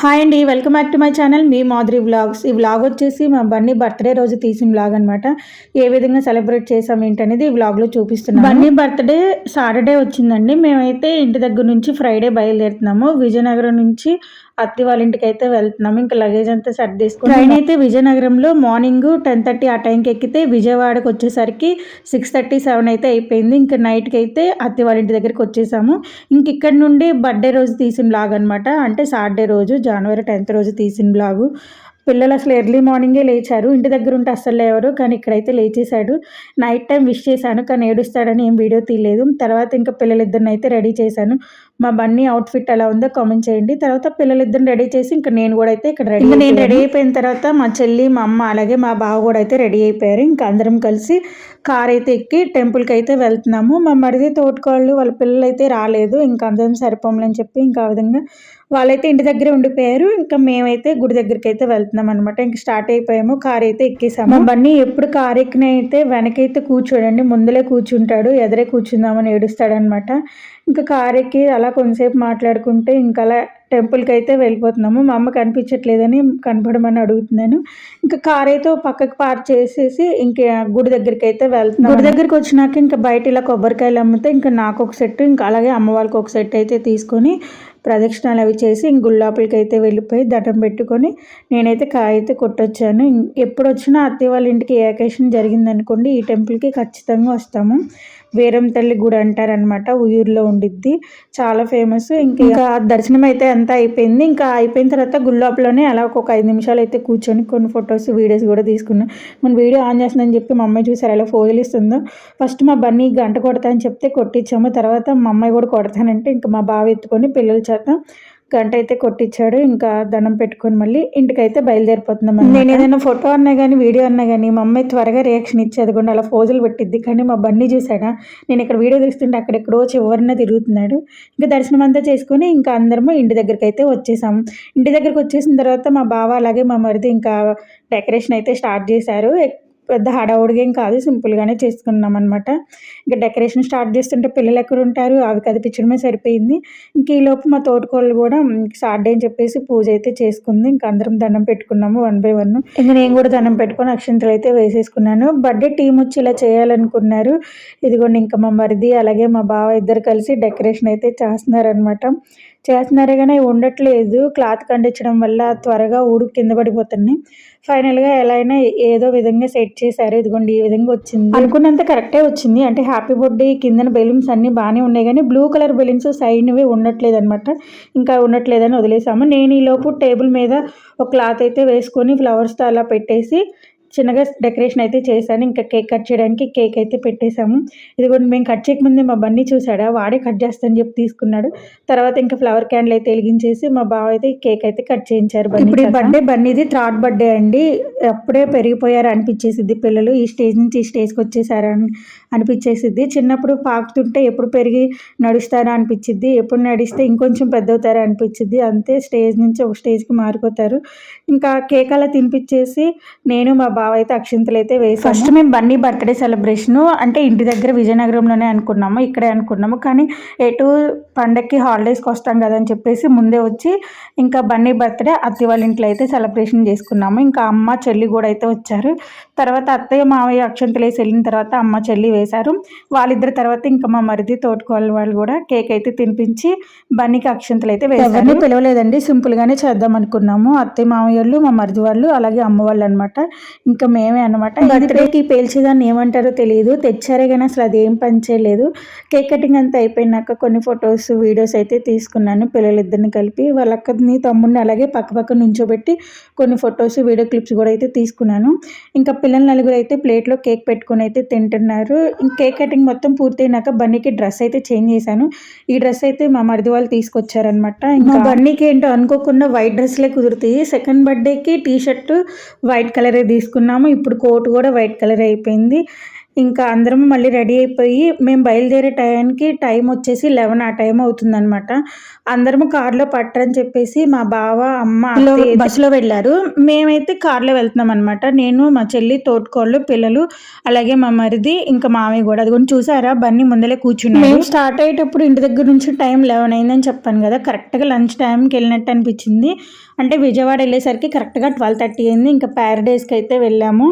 Hi అండి welcome back to my channel. Me Madhuri vlogs. ఈ vlog వచ్చేసి మా బన్నీ బర్త్డే రోజు తీసిన వ్లాగ్ అనమాట ఏ విధంగా సెలబ్రేట్ చేసాం ఏంటనేది ఈ వ్లాగ్లో చూపిస్తున్నాం బన్నీ బర్త్డే సాటర్డే వచ్చిందండి. మేమైతే ఇంటి దగ్గర నుంచి ఫ్రైడే బయలుదేరుతున్నాము. విజయనగరం నుంచి అత్తి వాళ్ళ ఇంటికి అయితే వెళ్తున్నాము ఇంకా లగేజ్ అంతా సెట్ తీసుకుని ట్రైన్ అయితే విజయనగరంలో మార్నింగ్ టెన్ థర్టీ ఆ టైంకి ఎక్కితే విజయవాడకి వచ్చేసరికి సిక్స్ థర్టీ సెవెన్ అయితే అయిపోయింది. ఇంకా నైట్కి అయితే అత్తి వాళ్ళ ఇంటి దగ్గరికి వచ్చేసాము. ఇంక ఇక్కడ నుండి బర్త్డే రోజు తీసిన బ్లాగ్ అనమాట అంటే సాటర్డే రోజు జనవరి టెన్త్ రోజు తీసిన బ్లాగు పిల్లలు అసలు ఎర్లీ మార్నింగే లేచారు. ఇంటి దగ్గర ఉంటే అస్సలు లేవరు. కానీ ఇక్కడైతే లేచేశాడు. నైట్ టైం విష్ చేశాను. కానీ ఏడుస్తాడని ఏం వీడియో తీయలేదు. తర్వాత ఇంకా పిల్లలిద్దరిని అయితే రెడీ చేశాను. మా బన్నీ అవుట్ఫిట్ ఎలా ఉందో కామెంట్ చేయండి. తర్వాత పిల్లలిద్దరిని రెడీ చేసి ఇంకా నేను కూడా అయితే ఇక్కడ రెడీ నేను రెడీ అయిపోయిన తర్వాత మా చెల్లి మా అమ్మ అలాగే మా బావ కూడా అయితే రెడీ అయిపోయారు. ఇంకా అందరం కలిసి కార్ అయితే ఎక్కి టెంపుల్కి అయితే వెళ్తున్నాము. మా మరిది తోటకోళ్ళు వాళ్ళ పిల్లలు అయితే రాలేదు. ఇంకా అందరం సరిపోమని చెప్పి ఇంకా ఆ విధంగా వాళ్ళైతే ఇంటి దగ్గరే ఉండిపోయారు. ఇంకా మేమైతే గుడి దగ్గరికి అయితే వెళ్తున్నాం. అనమాట ఇంకా స్టార్ట్ అయిపోయాము. కార్ అయితే ఎక్కేసాము. బన్నీ ఎప్పుడు కార్ ఎక్కిన అయితే వెనకైతే కూర్చోడండి. ముందులే కూర్చుంటాడు. ఎదరే కూర్చుందామని ఏడుస్తాడనమాట ఇంకా కార్ ఎక్కి అలా కొంతసేపు మాట్లాడుకుంటే ఇంకా అలా టెంపుల్కి అయితే వెళ్ళిపోతున్నాము. మా అమ్మ కనిపించట్లేదని కనపడమని అడుగుతున్నాను. ఇంకా కార్ అయితే పక్కకి పార్క్ చేసేసి ఇంకా గుడి దగ్గరికి అయితే వెళ్తున్నాం గుడి దగ్గరికి వచ్చినాక ఇంకా బయట ఇలా కొబ్బరికాయలు అమ్మితే ఇంకా నాకు ఒక సెట్ ఇంకా అలాగే అమ్మ వాళ్ళకి ఒక సెట్ అయితే తీసుకొని ప్రదక్షిణాలు అవి చేసి ఇంక గుళ్ళాపులకి అయితే వెళ్ళిపోయి దటం పెట్టుకొని నేనైతే కాయ అయితే కొట్టొచ్చాను. ఎప్పుడు వచ్చినా అత్తయ్య వాళ్ళ ఇంటికి ఏ అకేషన్ జరిగిందనుకోండి ఈ టెంపుల్కి ఖచ్చితంగా వస్తాము. వేరం తల్లి గుడి అంటారనమాట ఉయ్యూరులో ఉండిద్ది. చాలా ఫేమస్ ఇంకా దర్శనం అయితే అంతా అయిపోయింది. ఇంకా అయిపోయిన తర్వాత గుళ్ళోపలోనే అలా ఒక ఐదు నిమిషాలు అయితే కూర్చొని కొన్ని ఫొటోస్ వీడియోస్ కూడా తీసుకున్నాం. మన వీడియో ఆన్ చేస్తుందని చెప్పి మా అమ్మాయి చూసారు అలా ఫోజులు ఇస్తుందో ఫస్ట్ మా బన్నీ గంట కొడతా అని చెప్తే కొట్టించాము. తర్వాత మా అమ్మాయి కూడా కొడతానంటే ఇంకా మా బావ ఎత్తుకొని పిల్లల చేత గంట అయితే కొట్టించాడు ఇంకా దండం పెట్టుకొని మళ్ళీ ఇంటికైతే బయలుదేరిపోతున్నాం నేను ఏదైనా ఫోటో అన్నా కానీ వీడియో అన్నా కానీ మా అమ్మాయి త్వరగా రియాక్షన్ ఇచ్చేది కూడా అలా ఫోజులు పెట్టిద్ది. కానీ మా బన్నీ చూసాడా? నేను ఇక్కడ వీడియో తీస్తుంటే అక్కడెక్కడో చివరిన తిరుగుతున్నాడు. ఇంకా దర్శనం అంతా చేసుకుని ఇంకా అందరము ఇంటి దగ్గరికి అయితే వచ్చేసాం. ఇంటి దగ్గరికి వచ్చేసిన తర్వాత మా బావ అలాగే మా మరిది ఇంకా డెకరేషన్ అయితే స్టార్ట్ చేశారు. పెద్ద హడావుడిగా ఏం కాదు సింపుల్గానే చేసుకున్నాం అనమాట ఇంకా డెకరేషన్ స్టార్ట్ చేస్తుంటే పిల్లలు ఎక్కడ ఉంటారు? అవి కదిపించడమే సరిపోయింది. ఇంక ఈలోపు మా తోటకోళ్ళు కూడా స్టార్ట్ అని చెప్పేసి పూజ అయితే చేసుకుంది. ఇంకా అందరం దండం పెట్టుకున్నాము వన్ బై వన్. ఇంకా నేను కూడా దండం పెట్టుకొని అక్షంతలు అయితే వేసేసుకున్నాను. బర్త్డే టీం వచ్చి ఇలా చేయాలనుకున్నారు. ఇదిగోండి ఇంకా మా మరిది అలాగే మా బావ ఇద్దరు కలిసి డెకరేషన్ అయితే చేస్తున్నారనమాట చేస్తున్నారు కానీ ఉండట్లేదు. క్లాత్ కండించడం వల్ల త్వరగా ఊడు కింద పడిపోతున్నాయి. ఫైనల్గా ఎలా అయినా ఏదో విధంగా సెట్ చేశారు. ఇదిగోండి ఈ విధంగా వచ్చింది. అనుకున్నంత కరెక్టే వచ్చింది. అంటే హ్యాపీ బర్త్డే కిందన బెలూన్స్ అన్నీ బాగానే ఉన్నాయి కానీ బ్లూ కలర్ బెలూన్స్ సైడ్వి ఉండట్లేదు అనమాట ఇంకా ఉండట్లేదని వదిలేసాము. నేను ఈ లోపు టేబుల్ మీద ఒక క్లాత్ అయితే వేసుకొని ఫ్లవర్స్తో అలా పెట్టేసి చిన్నగా డెకరేషన్ అయితే చేశాను. ఇంకా కేక్ కట్ చేయడానికి కేక్ అయితే పెట్టేశాము. ఇది కూడా మేము కట్ చేయకముందే మా బన్నీ చూసాడా వాడే కట్ చేస్తానని చెప్పి తీసుకున్నాడు. తర్వాత ఇంకా ఫ్లవర్ క్యాండిల్ అయితే వెలిగించేసి మా బావ అయితే కేక్ అయితే కట్ చేయించారు ఇప్పుడు ఈ బర్త్డే బన్నీది థర్డ్ బర్త్డే అండి. అప్పుడే పెరిగిపోయారు అనిపించేసిద్ది పిల్లలు. ఈ స్టేజ్ నుంచి ఈ స్టేజ్కి వచ్చేసారు అని అనిపించేసిద్ది. చిన్నప్పుడు పాకుతుంటే ఎప్పుడు పెరిగి నడుస్తారా అనిపించిద్ది. ఎప్పుడు నడిస్తే ఇంకొంచెం పెద్ద అవుతారా అనిపించిద్ది. అంతే స్టేజ్ నుంచి ఒక స్టేజ్కి మారిపోతారు. ఇంకా కేక్ అలా తినిపించేసి నేను మా బావ అయితే అక్షింతలు అయితే వేసి ఫస్ట్ మేము బన్నీ బర్త్డే సెలబ్రేషన్ అంటే ఇంటి దగ్గర విజయనగరంలోనే అనుకున్నాము ఇక్కడే అనుకున్నాము. కానీ ఎటు పండక్కి హాలిడేస్కి వస్తాం కదా అని చెప్పేసి ముందే వచ్చి ఇంకా బన్నీ బర్త్డే అత్తి వాళ్ళ ఇంట్లో అయితే సెలబ్రేషన్ చేసుకున్నాము. ఇంకా అమ్మ చెల్లి కూడా అయితే వచ్చారు. తర్వాత అత్తయ్య మావయ్య అక్షంతలు వేసి వెళ్ళిన తర్వాత అమ్మ చెల్లి వేశారు. వాళ్ళిద్దరి తర్వాత ఇంకా మా మరిది తోటకోళ్ళ వాళ్ళు కూడా కేక్ అయితే తినిపించి బన్నీకి అక్షంతలు అయితే వేశారు. పిలవలేదండి. సింపుల్గానే చేద్దాం అనుకున్నాము. అత్తయ్య మావయ్యలు మా మరిది వాళ్ళు అలాగే అమ్మ వాళ్ళు అనమాట ఇంకా మేమే అనమాట బర్త్డేకి పేల్చేదాన్ని ఏమంటారో తెలియదు. తెచ్చారే కానీ అసలు అది ఏం పని చేయలేదు. కేక్ కటింగ్ అంతా అయిపోయినాక కొన్ని ఫొటోస్ వీడియోస్ అయితే తీసుకున్నాను పిల్లలిద్దరిని కలిపి. వాళ్ళ అక్కని తమ్ముడిని అలాగే పక్క పక్క నుంచోబెట్టి కొన్ని ఫొటోస్ వీడియో క్లిప్స్ కూడా అయితే తీసుకున్నాను. ఇంకా పిల్లల నలుగురు అయితే ప్లేట్లో కేక్ పెట్టుకుని అయితే తింటున్నారు. కేక్ కటింగ్ మొత్తం పూర్తయినాక బన్నీకి డ్రెస్ అయితే చేంజ్ చేశాను. ఈ డ్రెస్ అయితే మా మరిది వాళ్ళు తీసుకొచ్చారనమాట ఇంకా బన్నీకి ఏంటో అనుకోకుండా వైట్ డ్రెస్లే కుదురుతాయి. సెకండ్ బర్త్డేకి టీ షర్ట్ వైట్ కలరే తీసుకున్నాము. ఇప్పుడు కోట్ కూడా వైట్ కలర్ అయిపోయింది. ఇంకా అందరం మళ్ళీ రెడీ అయిపోయి మేము బయలుదేరే టైంకి టైం వచ్చేసి లెవెన్ ఆ టైం అవుతుందన్నమాట. అందరము కార్లో పట్టరని చెప్పేసి మా బావ అమ్మ బస్సులో వెళ్ళారు. మేమైతే కార్లో వెళ్తున్నాం అనమాట నేను మా చెల్లి తోటకోళ్ళు పిల్లలు అలాగే మా మరిది ఇంకా మామయ్య కూడా. అది కూడా చూసారా? బన్నీ ముందలే కూర్చున్నాం మేము స్టార్ట్ అయ్యేటప్పుడు ఇంటి దగ్గర నుంచి టైం లెవెన్ అయిందని చెప్పాను కదా. కరెక్ట్గా లంచ్ టైంకి వెళ్ళినట్టు అనిపించింది. అంటే విజయవాడ వెళ్ళేసరికి కరెక్ట్గా ట్వెల్వ్ థర్టీ అయింది. ఇంకా ప్యారడైస్కి అయితే వెళ్ళాము.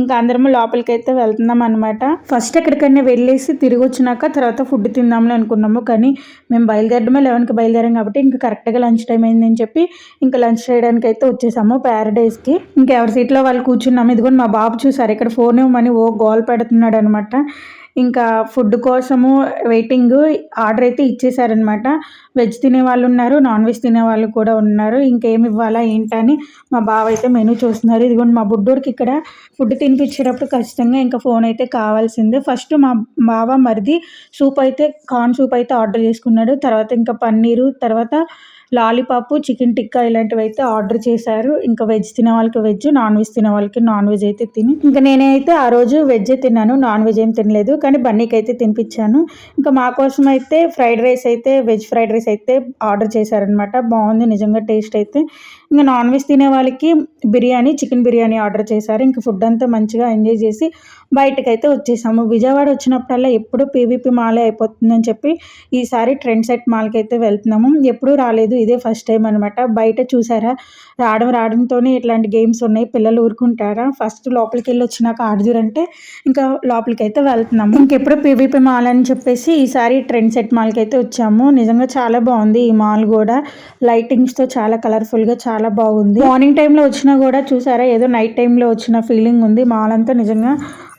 ఇంకా అందరము లోపలికి అయితే వెళ్తున్నాం అనమాట ఫస్ట్ ఎక్కడికైనా వెళ్ళేసి తిరిగి వచ్చినాక తర్వాత ఫుడ్ తిందాంలే అనుకున్నాము. కానీ మేము బయలుదేరడమే లెవెన్కి బయలుదేరాం కాబట్టి ఇంకా కరెక్ట్గా లంచ్ టైం అయిందని చెప్పి ఇంకా లంచ్ చేయడానికి అయితే వచ్చేసాము ప్యారడైస్కి ఇంకా ఎవరి సీట్లో వాళ్ళు కూర్చున్నాము. ఇదిగోండి మా బాబు చూసారు. ఇక్కడ ఫోన్ ఇవ్వమని ఓ గోల్ పెడుతున్నాడు అనమాట ఇంకా ఫుడ్ కోసము వెయిటింగ్ ఆర్డర్ అయితే ఇచ్చేసారనమాట వెజ్ తినే వాళ్ళు ఉన్నారు నాన్ వెజ్ తినే వాళ్ళు కూడా ఉన్నారు. ఇంకేమి ఇవ్వాలా ఏంటని మా బావ అయితే మెనూ చూస్తున్నారు. ఇదిగోండి మా బుడ్డోడికి ఇక్కడ ఫుడ్ తినిపించేటప్పుడు ఖచ్చితంగా ఇంకా ఫోన్ అయితే కావాల్సిందే. ఫస్ట్ మా బావ మరిది సూప్ అయితే కార్న్ సూప్ అయితే ఆర్డర్ చేసుకున్నాడు. తర్వాత ఇంకా పన్నీరు తర్వాత లాలీపాప్ చికెన్ టిక్కా ఇలాంటివి అయితే ఆర్డర్ చేశారు. ఇంకా వెజ్ తినే వాళ్ళకి వెజ్ నాన్ వెజ్ తినే వాళ్ళకి నాన్ వెజ్ అయితే తిని. ఇంకా నేనైతే ఆ రోజు వెజ్ తిన్నాను నాన్ వెజ్ ఏం తినలేదు కానీ బన్నీకి అయితే తినిపించాను. ఇంకా మా కోసం అయితే ఫ్రైడ్ రైస్ అయితే వెజ్ ఫ్రైడ్ రైస్ అయితే ఆర్డర్ చేశారనమాట బాగుంది నిజంగా టేస్ట్ అయితే. ఇంకా నాన్ వెజ్ తినే వాళ్ళకి బిర్యానీ చికెన్ బిర్యానీ ఆర్డర్ చేశారు. ఇంకా ఫుడ్ అంతా మంచిగా ఎంజాయ్ చేసి బయటకు అయితే వచ్చేసాము. విజయవాడ వచ్చినప్పుడల్లా ఎప్పుడు పీవీపీ మాలే అయిపోతుందని చెప్పి ఈసారి ట్రెండ్ సెట్ మాల్కి అయితే వెళ్తున్నాము. ఎప్పుడూ రాలేదు. ఇదే ఫస్ట్ టైం అనమాట బయట చూసారా? రావడం రావడంతోనే ఇట్లాంటి గేమ్స్ ఉన్నాయి. పిల్లలు ఊరుకుంటారా? ఫస్ట్ లోపలికి వెళ్ళి వచ్చినాక ఆడుదురంటే ఇంకా లోపలికి అయితే వెళ్తున్నాము ఇంకెప్పుడు పీవీపీ మాల్ అని చెప్పేసి ఈసారి ట్రెండ్ సెట్ మాల్కి అయితే వచ్చాము. నిజంగా చాలా బాగుంది ఈ మాల్ కూడా. లైటింగ్స్తో చాలా కలర్ఫుల్గా చాలా బాగుంది. మార్నింగ్ టైంలో వచ్చినా కూడా చూసారా? ఏదో నైట్ టైంలో వచ్చిన ఫీలింగ్ ఉంది. మాల్ అంతా నిజంగా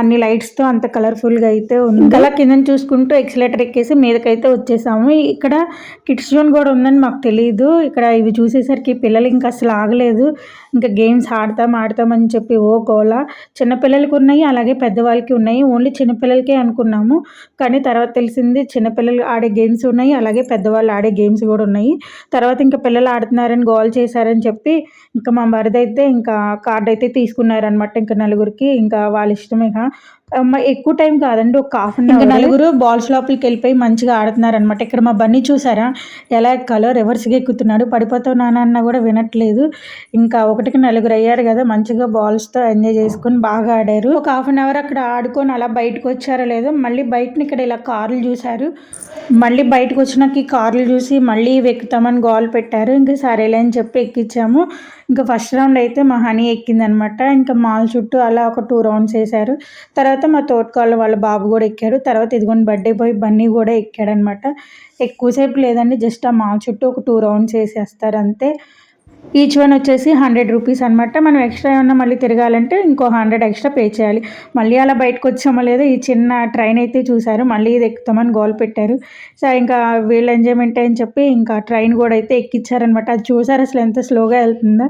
అన్ని లైట్స్తో అంత కలర్ఫుల్గా అయితే ఉంది. అలా కింద చూసుకుంటూ ఎక్సలేటర్ ఎక్కేసి మీదకైతే వచ్చేసాము. ఇక్కడ కిడ్స్ జోన్ కూడా ఉందని మాకు తెలియదు ఇక్కడ ఇవి చూసేసరికి పిల్లలు ఇంకా అసలు ఆగలేదు. ఇంకా గేమ్స్ ఆడతాం ఆడతామని చెప్పి ఓ గోల. చిన్నపిల్లలకి ఉన్నాయి అలాగే పెద్దవాళ్ళకి ఉన్నాయి. ఓన్లీ చిన్నపిల్లలకే అనుకున్నాము. కానీ తర్వాత తెలిసింది చిన్నపిల్లలు ఆడే గేమ్స్ ఉన్నాయి అలాగే పెద్దవాళ్ళు ఆడే గేమ్స్ కూడా ఉన్నాయి. తర్వాత ఇంకా పిల్లలు ఆడుతున్నారని గోల్ చేశారని చెప్పి ఇంకా మా మరిదైతే ఇంకా కార్డ్ అయితే తీసుకున్నారనమాట ఇంకా నలుగురికి ఇంకా వాళ్ళ ఇష్టమే ఎక్కువ టైం కాదండి ఒక హాఫ్ అన్ అవర్ నలుగురు బాల్స్ లోపలికి వెళ్ళిపోయి మంచిగా ఆడుతున్నారు అనమాట ఇక్కడ మా బన్నీ చూసారా? ఎలా ఎక్కాలో రివర్స్గా ఎక్కుతున్నాడు. పడిపోతావు నాన్న అన్న కూడా వినట్లేదు. ఇంకా ఒకటికి నలుగురు అయ్యారు కదా మంచిగా బాల్స్తో ఎంజాయ్ చేసుకొని బాగా ఆడారు. ఒక హాఫ్ అన్ అవర్ అక్కడ ఆడుకొని అలా బయటకు వచ్చారో లేదో మళ్ళీ బయటని ఇక్కడ ఇలా కార్లు చూశారు. మళ్ళీ బయటకు వచ్చినాక ఈ కార్లు చూసి మళ్ళీ ఎక్కుతామని గోల్ పెట్టారు. ఇంకా సరేలే అని చెప్పి ఎక్కించాము ఇంకా ఫస్ట్ రౌండ్ అయితే మా హనీ ఎక్కిందనమాట. ఇంకా మాల్ చుట్టూ అలా ఒక టూ రౌండ్స్ వేసారు తర్వాత మా తోటకాళ్ళ వాళ్ళ బాబు కూడా ఎక్కాడు. తర్వాత ఇదిగోండి బర్త్డే బాయ్ బన్నీ కూడా ఎక్కాడనమాట. ఎక్కువసేపు లేదండి జస్ట్ ఆ మాల్ చుట్టూ ఒక టూ రౌండ్స్ వేసేస్తారు అంతే. ఈచ్ వన్ వచ్చేసి హండ్రెడ్ రూపీస్ అనమాట మనం ఎక్స్ట్రా ఏమన్నా మళ్ళీ తిరగాలంటే ఇంకో హండ్రెడ్ ఎక్స్ట్రా పే చేయాలి. మళ్ళీ అలా బయటకు వచ్చామో లేదో ఈ చిన్న ట్రైన్ అయితే చూసారు మళ్ళీ ఇది ఎక్కుతామని గోల్ పెట్టారు. సో ఇంకా వీళ్ళ ఎంజాయ్మెంట్ అని చెప్పి ఇంకా ట్రైన్ కూడా అయితే ఎక్కించారనమాట అది చూసారు అసలు ఎంత స్లోగా వెళ్తుందో?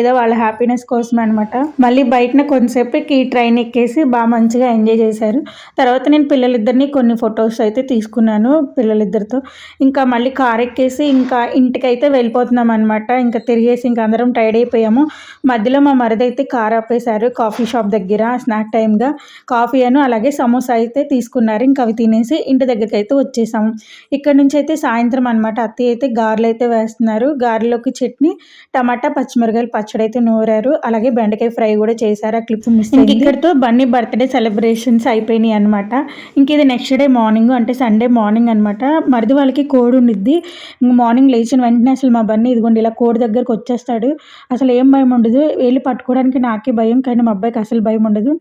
ఏదో వాళ్ళ హ్యాపీనెస్ కోసం అనమాట మళ్ళీ బయటన కొంతసేపుకి ఈ ట్రైన్ ఎక్కేసి బాగా మంచిగా ఎంజాయ్ చేశారు. తర్వాత నేను పిల్లలిద్దరిని కొన్ని ఫొటోస్ అయితే తీసుకున్నాను పిల్లలిద్దరితో. ఇంకా మళ్ళీ కార్ ఎక్కేసి ఇంకా ఇంటికి అయితే వెళ్ళిపోతున్నాం అనమాట ఇంకా తిరిగేసి ఇంకా అందరం టైడ్ అయిపోయాము. మధ్యలో మా మరిది అయితే కార్ ఆపేశారు కాఫీ షాప్ దగ్గర స్నాక్ టైమ్గా కాఫీ అను అలాగే సమోసా అయితే తీసుకున్నారు. ఇంకా అవి తినేసి ఇంటి దగ్గరికి అయితే వచ్చేసాము. ఇక్కడ నుంచి అయితే సాయంత్రం అనమాట అత్తయ్య అయితే గారెలు అయితే వేస్తున్నారు. గారెలోకి చట్నీ టమాటా పచ్చిమిరకాయలు పచ్చడి అయితే నూరారు. అలాగే బెండకాయ ఫ్రై కూడా చేశారు. ఆ క్లిప్ మిస్ ఇక్కడితో బన్నీ బర్త్డే సెలబ్రేషన్స్ అయిపోయినాయి అనమాట ఇంక ఇది నెక్స్ట్ డే మార్నింగ్ అంటే సండే మార్నింగ్ అనమాట మరిది వాళ్ళకి కోడి ఉండిద్ది. ఇంక మార్నింగ్ లేచిన వెంటనే అసలు మా బన్నీ ఇదిగోండి ఇలా కోడి దగ్గరకు వచ్చేస్తాడు. అసలు ఏం భయం ఉండదు. వెళ్ళి పట్టుకోవడానికి నాకే భయం కానీ మా అబ్బాయికి అసలు భయం ఉండదు.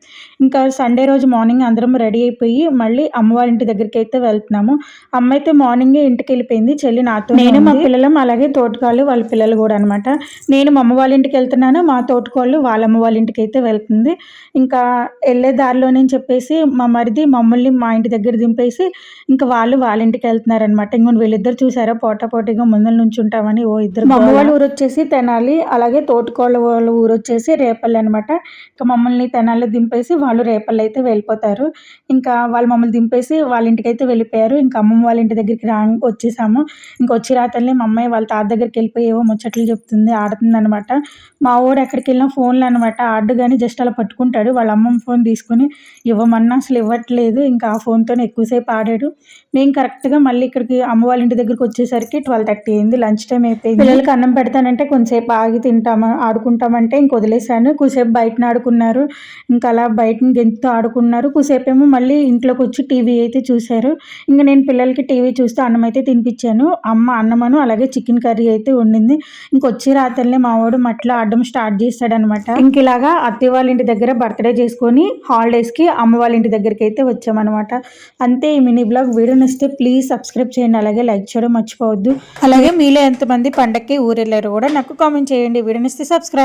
ఇంకా సండే రోజు మార్నింగ్ అందరం రెడీ అయిపోయి మళ్ళీ అమ్మ వాళ్ళ ఇంటి దగ్గరికి అయితే వెళ్తున్నాము. అమ్మ అయితే మార్నింగే ఇంటికి వెళ్ళిపోయింది చెల్లి నాతో నేను మా పిల్లలం అలాగే తోటకాళ్ళు వాళ్ళ పిల్లలు కూడా అనమాట నేను మా అమ్మ వాళ్ళ ఇంటికి వెళ్తున్నాను. మా తోటకోళ్ళు వాళ్ళ అమ్మ వాళ్ళ ఇంటికి అయితే వెళ్తుంది. ఇంకా వెళ్ళే దారిలోనే చెప్పేసి మా మరిది మమ్మల్ని మా ఇంటి దగ్గర దింపేసి ఇంకా వాళ్ళు వాళ్ళ ఇంటికి వెళ్తున్నారనమాట ఇంకొన్ని వీళ్ళిద్దరు చూసారా? పోటా పోటీగా ముందర నుంచి ఉంటామని ఓ ఇద్దరు మా అమ్మ వాళ్ళ ఊరు వచ్చేసి తెనాలి. అలాగే తోటికోళ్ళ వాళ్ళ ఊరు వచ్చేసి రేపల్లి అనమాట ఇంకా మమ్మల్ని తెనాలి దింపేసి వాళ్ళు రేపల్లి అయితే వెళ్ళిపోతారు. ఇంకా వాళ్ళు మమ్మల్ని దింపేసి వాళ్ళ ఇంటికి అయితే వెళ్ళిపోయారు. ఇంకా అమ్మమ్మ వాళ్ళ ఇంటి దగ్గరికి రా వచ్చేసాము. ఇంకా వచ్చి రాతల్ని మా అమ్మాయి వాళ్ళ తాత దగ్గరికి వెళ్ళిపోయి ఏవో ముచ్చట్లు చెప్తుంది ఆడుతుంది అనమాట మా ఊరు ఎక్కడికి వెళ్ళినా ఫోన్లు అనమాట ఆడు కానీ జస్ట్ అలా పట్టుకుంటాడు. వాళ్ళ అమ్మమ్మ ఫోన్ తీసుకుని ఇవ్వమన్నా అసలు ఇవ్వట్లేదు. ఇంకా ఆ ఫోన్తో ఎక్కువసేపు ఆడాడు. మేము కరెక్ట్గా మళ్ళీ ఇక్కడికి అమ్మ వాళ్ళ ఇంటి దగ్గరికి వచ్చేసరికి ట్వెల్వ్ థర్టీ అయింది. లంచ్ టైం అయిపోయింది. పిల్లలకి అన్నం పెడతానంటే కొంచెంసేపు ఆగి తింటామా ఆడుకుంటామంటే ఇంక వదిలేశాను. కొద్దిసేపు బయటన ఆడుకున్నారు. ఇంకా అలా బయట గెంతుతో ఆడుకున్నారు. కొద్దిసేపు ఏమో మళ్ళీ ఇంట్లోకి వచ్చి టీవీ అయితే చూశారు. ఇంకా నేను పిల్లలకి టీవీ చూస్తే అన్నం అయితే తినిపించాను. అమ్మ అన్నమను అలాగే చికెన్ కర్రీ అయితే వండింది. ఇంకొచ్చి రాత్రినే మా వాడు మట్ల ఆడడం స్టార్ట్ చేస్తాడనమాట ఇంక ఇలాగా అత్తయ్య వాళ్ళ ఇంటి దగ్గర బర్త్డే చేసుకొని హాలిడేస్కి అమ్మ వాళ్ళ ఇంటి దగ్గరికి అయితే వచ్చామన్నమాట. అంతే ఈ మినీ బ్లాగ్. వీడియో నచ్చితే ప్లీజ్ సబ్స్క్రైబ్ చేయండి. అలాగే లైక్ చేయడం మర్చిపోవద్దు. అలాగే మీలో ఎంతమంది పండక్కి ఊరెళ్ళారు కూడా నాకు కామెంట్ చేయండి. Video subscribe